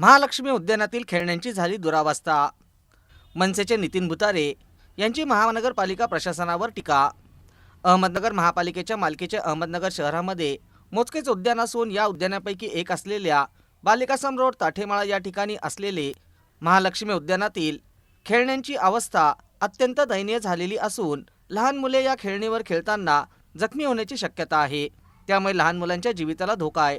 महालक्ष्मी उद्यानातील खेळण्यांची झाली दुरावस्था. मनसेचे नितीन भुतारे यांची महानगरपालिका प्रशासनावर टीका. अहमदनगर महापालिकेच्या मालकीचे अहमदनगर शहरामध्ये मोजकेच उद्यान असून या उद्यानापैकी एक असलेल्या बालिकासम रोड ताठेमाळा या ठिकाणी असलेले महालक्ष्मी उद्यानातील खेळण्यांची अवस्था अत्यंत दयनीय झालेली असून लहान मुले या खेळणीवर खेळताना जखमी होण्याची शक्यता आहे. त्यामुळे लहान मुलांच्या जीविताला धोका आहे.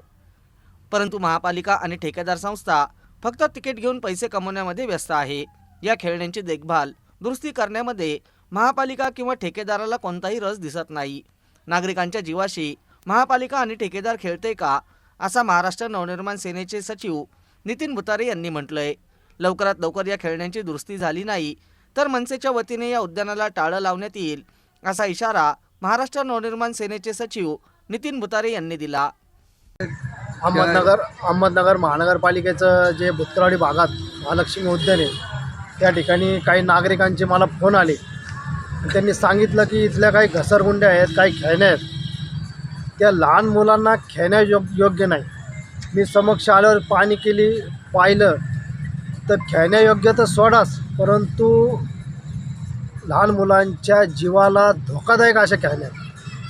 परंतु महापालिका आणि ठेकेदार संस्था फक्त तिकीट घेऊन पैसे कमवण्यामध्ये व्यस्त आहे. या खेळण्यांची देखभाल दुरुस्ती करण्यामध्ये महापालिका किंवा ठेकेदाराला कोणताही रस दिसत नाही. नागरिकांच्या जीवाशी महापालिका आणि ठेकेदार खेळते का? असा महाराष्ट्र नवनिर्माण सेनेचे सचिव नितीन भुतारे यांनी म्हटलंय. लवकरात लवकर या खेळण्यांची दुरुस्ती झाली नाही तर मनसेच्या वतीने या उद्यानाला टाळं लावण्यात येईल असा इशारा महाराष्ट्र नवनिर्माण सेनेचे सचिव नितीन भुतारे यांनी दिला. अहमदनगर अहमदनगर महानगरपालिकेचं जे भूतकरवाडी भागात महालक्ष्मी उद्यान आहे त्या ठिकाणी काही नागरिकांचे मला फोन आले. त्यांनी सांगितलं की इथल्या काही घसरगुंड्या आहेत काही खेळण्या आहेत. त्या लहान मुलांना खेळण्या योग योग्य नाही. मी समक्ष आल्यावर पाणी केली पाहिलं. तर खेळण्यायोग्य तर सोडाच परंतु लहान मुलांच्या जीवाला धोकादायक अशा खेळण्या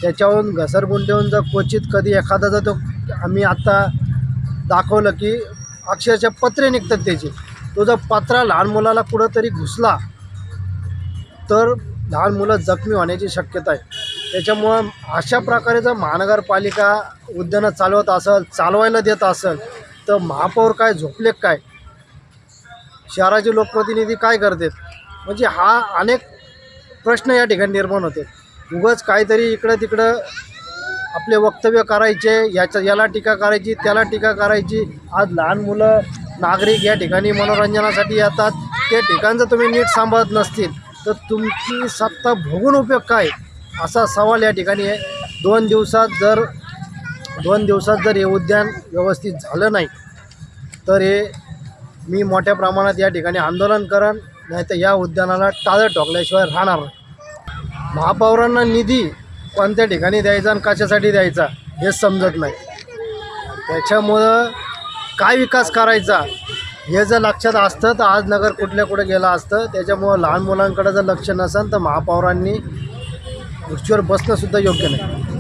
त्याच्याहून घसरगुंडीहून जर क्वचित कधी एखादा जर तो आम्ही आत्ता दाखवलं की अक्षरशः पत्रे निघतात त्याची. तो जर पत्रा लहान मुलाला कुठंतरी घुसला तर लहान मुलं जखमी होण्याची शक्यता आहे. त्याच्यामुळं अशा प्रकारे जर महानगरपालिका उद्यानं चालवत असेल चालवायला देत असेल तर महापौर काय झोपले काय? शहराचे लोकप्रतिनिधी काय करतात? म्हणजे हा अनेक प्रश्न या ठिकाणी निर्माण होते उगाच काहीतरी इकडं तिकडं आपले वक्तव्य करायचे याच्या याला टीका करायची त्याला टीका करायची. आज लहान मुलं नागरिक या ठिकाणी मनोरंजनासाठी येतात. त्या ठिकाण जर तुम्ही नीट सांभाळत नसतील तर तुमची सत्ता भोगून उपयोग काय? असा सवाल या ठिकाणी आहे. दोन दिवसात जर दोन दिवसात जर हे उद्यान व्यवस्थित झालं नाही तर हे मी मोठ्या प्रमाणात या ठिकाणी आंदोलन करन नाही तर या उद्यानाला टाळं ठोकल्याशिवाय राहणार महापौरांना निधी कोणत्या ठिकाणी द्यायचा आणि कशासाठी द्यायचा हेच समजत नाही. त्याच्यामुळं काय विकास करायचा हे जर लक्षात असतं तर आज नगर कुठल्या कुठे गेलं असतं त्याच्यामुळं लहान मुलांकडे जर लक्ष नसेल तर महापौरांनी खुर्चीवर बसणंसुद्धा योग्य नाही.